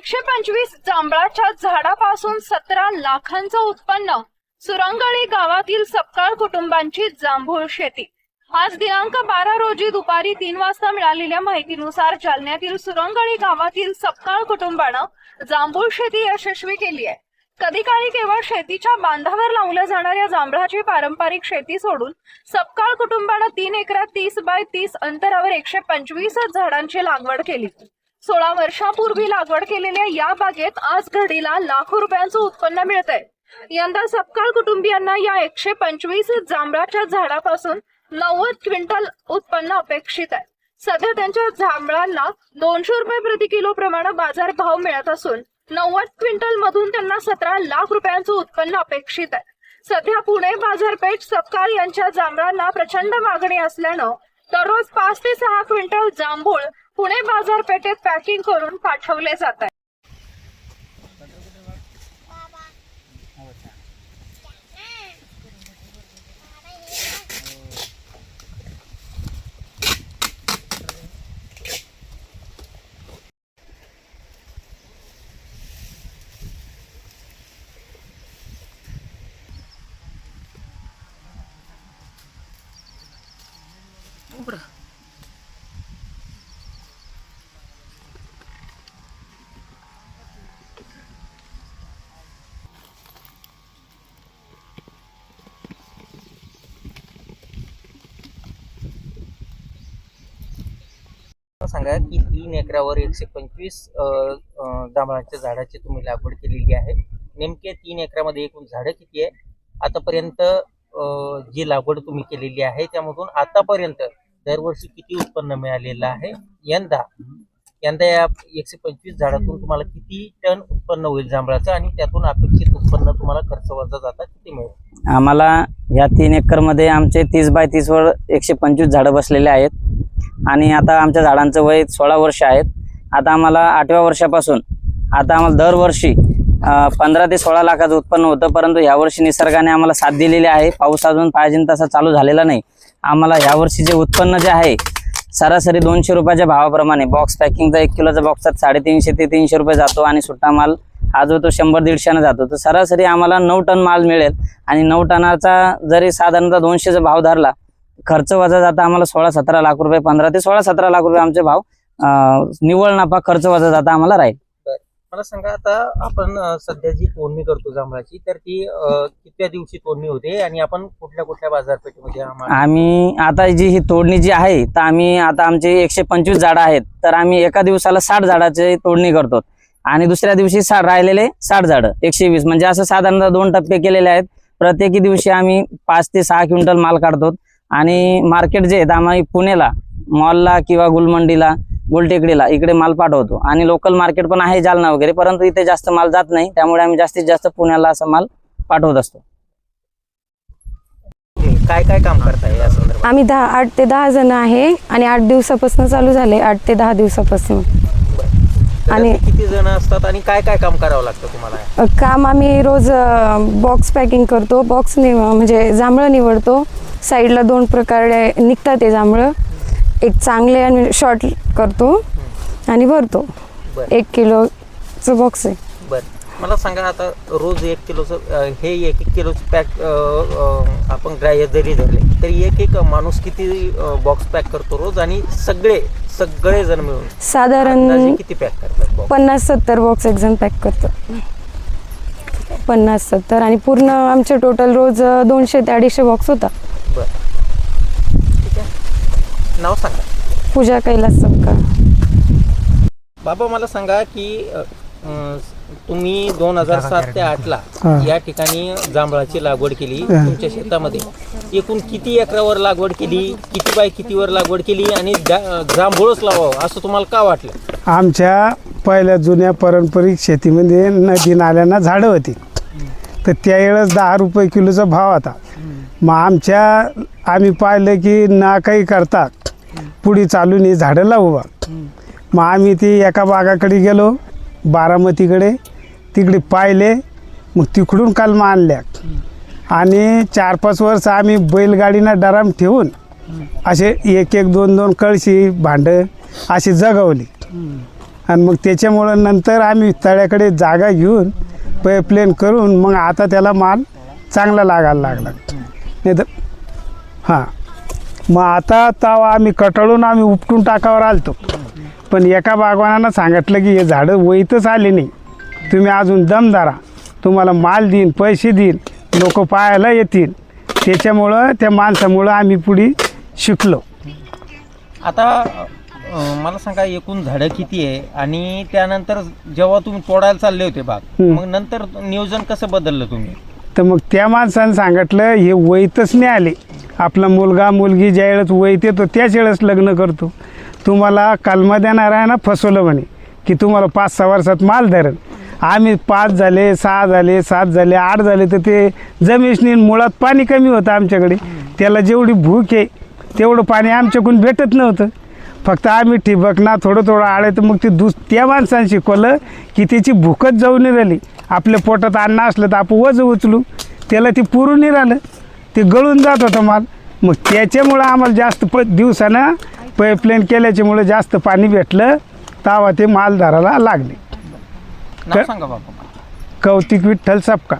एकशे पंचवीस जांभळाच्या झाडापासून सतरा लाखांचं उत्पन्न. सुरंगळी गावातील सपकाळ कुटुंबांची जांभूळ शेती. आज दिनांक बारा रोजी दुपारी तीन वाजता मिळालेल्या माहितीनुसार जालन्यातील सुरंगळी गावातील सपकाळ कुटुंबानं जांभूळ शेती यशस्वी केली आहे. कधी काळी केवळ शेतीच्या बांधावर लावल्या जाणाऱ्या जांभळाची पारंपरिक शेती सोडून सपकाळ कुटुंबानं तीन एकरात तीस बाय तीस अंतरावर एकशे पंचवीस झाडांची लागवड केली. सोळा वर्षापूर्वी लागवड केलेल्या या बागेत आज घडीला लाखो रुपयांचं उत्पन्न मिळतंय. यंदा सपकाळ कुटुंबियांना या एकशे पंचवीस जांभळाच्या झाडापासून नव्वद क्विंटल उत्पन्न अपेक्षित आहे. सध्या त्यांच्या जांभळांना दोनशे रुपये प्रति किलो प्रमाणे बाजार भाव मिळत असून नव्वद क्विंटल मधून त्यांना सतरा लाख रुपयांचं उत्पन्न अपेक्षित आहे. सध्या पुणे बाजारपेठ सपकाळ यांच्या जांभळांना प्रचंड मागणी असल्यानं दररोज पाच ते सहा क्विंटल जांभूळ पुणे बाजारपेठेत पॅकिंग करून पाठवले जात आहे मला सांगा की तीन एकरावर एकशे पंचवीस जांभळाच्या झाडाची तुम्ही लागवड केलेली आहे. नेमके तीन एकरामध्ये एकूण झाडं किती आहे? आतापर्यंत जी लागवड तुम्ही केलेली आहे त्यामधून आतापर्यंत दरवर्षी किती उत्पन्न मिळालेलं आहे? यंदा यंदा या एकशे पंचवीस झाडातून तुम्हाला किती टन उत्पन्न होईल जांभळाचं आणि त्यातून अपेक्षित उत्पन्न तुम्हाला खर्च वजा जाता किती मिळेल? आम्हाला या तीन एकरमध्ये आमचे तीस बाय तीसवर एकशे पंचवीस झाडं बसलेले आहेत. आणि आता आमच्या झाडांचं वय सोळा वर्ष आहेत. आता आम्हाला आठव्या वर्षापासून आता आम्हाला दरवर्षी पंधरा ते सोळा लाखाचं उत्पन्न होतं परंतु यावर्षी निसर्गाने आम्हाला साथ दिलेली आहे. पाऊस अजून पाहिजे तसा चालू झालेला नाही. आम्हाला यावर्षी जे उत्पन्न जे आहे सरासरी दोनशे रुपयाच्या भावाप्रमाणे बॉक्स पॅकिंगचा एक किलोचा बॉक्सचा साडेतीनशे ते तीनशे रुपये जातो आणि सुट्टा माल हा जो तो शंभर दीडशेनं जातो. तर सरासरी आम्हाला नऊ टन माल मिळेल आणि नऊ टनाचा जरी साधारणतः दोनशेचा भाव धरला खर्च वजा जाता आम्हाला सोळा सतरा लाख रुपये पंधरा ते सोळा सतरा लाख रुपये आमचे भाव अं, निव्वळ नफा खर्च वजा जाता आम्हाला राहील. मला सांगा आता आपण सध्या जी तोडणी करतो जांभळाची तर ती कितव्या दिवशी तोडणी होते आणि आपण कुठल्या कुठल्या बाजारपेठेमध्ये आम्ही आता जी ही तोडणी जी आहे तर आम्ही आता आमचे एकशे पंचवीस झाडं आहेत तर आम्ही एका दिवसाला साठ झाडाची तोडणी करतो. आणि दुसऱ्या दिवशी साठ राहिलेले साठ झाडं एकशे वीस. म्हणजे असं साधारणतः दोन टप्पे केलेले आहेत. प्रत्येकी दिवशी आम्ही पाच ते सहा क्विंटल माल काढतो. आणि मार्केट जे आहेत आम्ही पुण्याला मॉलला किंवा गुलमंडीला गुलटेकडीला इकडे माल पाठवतो. आणि लोकल मार्केट पण आहे जालना वगैरे परंतु इथे जास्त माल जात नाही. त्यामुळे आम्ही जास्तीत जास्त पुण्याला असा माल पाठवत असतो. काय काय काम करताय या संदर्भात? आम्ही दहा आठ ते दहा जण आहे आणि आठ दिवसापासून चालू झाले आठ ते दहा दिवसापासून. आणि- किती जण असतात आणि काय काय काम करावं लागतं तुम्हाला? अ, काम आम्ही रोज बॉक्स पॅकिंग करतो. बॉक्स निव म्हणजे जांभळं निवडतो. साईडला दोन प्रकारे निघतात ते जांभळं. एक चांगले आणि शॉर्ट करतो आणि भरतो. बरं. एक किलोचं बॉक्स आहे. बर. मला सांगा आता रोज एक किलोचं हे एक एक किलोचं पॅक आपण ग्राह्य जरी धरले तरी एक एक माणूस किती बॉक्स पॅक करतो रोज आणि सगळे सगळे जण मिळून? साधारण अंदाजे किती पॅक करतात? पन्नास सत्तर बॉक्स एक जण पॅक करतो. पन्नास सत्तर आणि पूर्ण आमचे टोटल रोज दोनशे ते अडीचशे बॉक्स होता बर. ठीक आहे. नाव सांगा. पूजा कैलास सबका बाबा मला सांगा की अ, अ, तुम्ही दोन हजार सात ते आठला या ठिकाणी जांभळाची लागवड केली तुमच्या शेतामध्ये. एकूण किती एकरावर लागवड केली किती बाय कितीवर लागवड केली आणि जा- जांभूळच लावावं असं तुम्हाला का वाटलं? आमच्या पहिल्या जुन्या पारंपरिक शेतीमध्ये नदी नाल्यांना झाडं होती. तर त्यावेळेस दहा रुपये किलोचा भाव होता. मग आमच्या आम्ही पाहिलं की ना काही करता पुढे चालून ही झाडं लावू बा. मग आम्ही ती एका बागाकडे गेलो बारामतीकडे. तिकडे पाहिले मग तिकडून कलमा आणल्या आणि चार पाच वर्ष आम्ही बैलगाडीनं डराम ठेवून असे एक एक दोन दोन कळशी भांडं अशी जगवली. आणि मग त्याच्यामुळं नंतर आम्ही तळ्याकडे जागा घेऊन पैपलेन करून मग आता त्याला माल चांगला लागायला लागला. नाही तर हां. मग आता तेव्हा आम्ही कटाळून आम्ही उपटून टाकावर आलतो. पण एका बागवानानं सांगितलं की हे झाडं वहीतच आले नाही. तुम्ही अजून दम धरा. तुम्हाला माल देईन पैसे देईन लोक पाहायला येतील. त्याच्यामुळं त्या माणसामुळं आम्ही पुढे शिकलो. आता अं, मला सांगा एकूण झाडं किती आहे? आणि त्यानंतर जेव्हा तुम्ही तोडायला चालले होते बाग. मग नंतर नियोजन कसं बदललं तुम्ही? तर मग त्या माणसानं सांगितलं हे वहीतच नाही आले आपला मुलगा मुलगी ज्या वेळेस वयत येतो त्याच वेळेस लग्न करतो. तुम्हाला कलमा देणार आहे ना फसवलं म्हणे की तुम्हाला पाच सहा वर्षात माल धरण आम्ही पाच झाले सहा झाले सात झाले आठ झाले तर ते जमिशनी मुळात पाणी कमी होतं आमच्याकडे. त्याला जेवढी भूक आहे तेवढं पाणी आमच्याकडून भेटत नव्हतं. फक्त आम्ही ठिबक ना थोडं थोडं आळे तर मग ते दुस त्या माणसानं शिकवलं की त्याची भूकच जाऊ नाही राहिली आपल्या पोटात अन्न असलं तर आपण वज उचलू. त्याला ते पुरून नाही राहिलं ते गळून जात होतं माल. मग त्याच्यामुळं आम्हाला जास्त प दिवसानं पाईपलाईन केल्याच्यामुळं जास्त पाणी भेटलं. तेव्हा ते माल धरायला लागले सांगा कौतिक विठ्ठल सपका.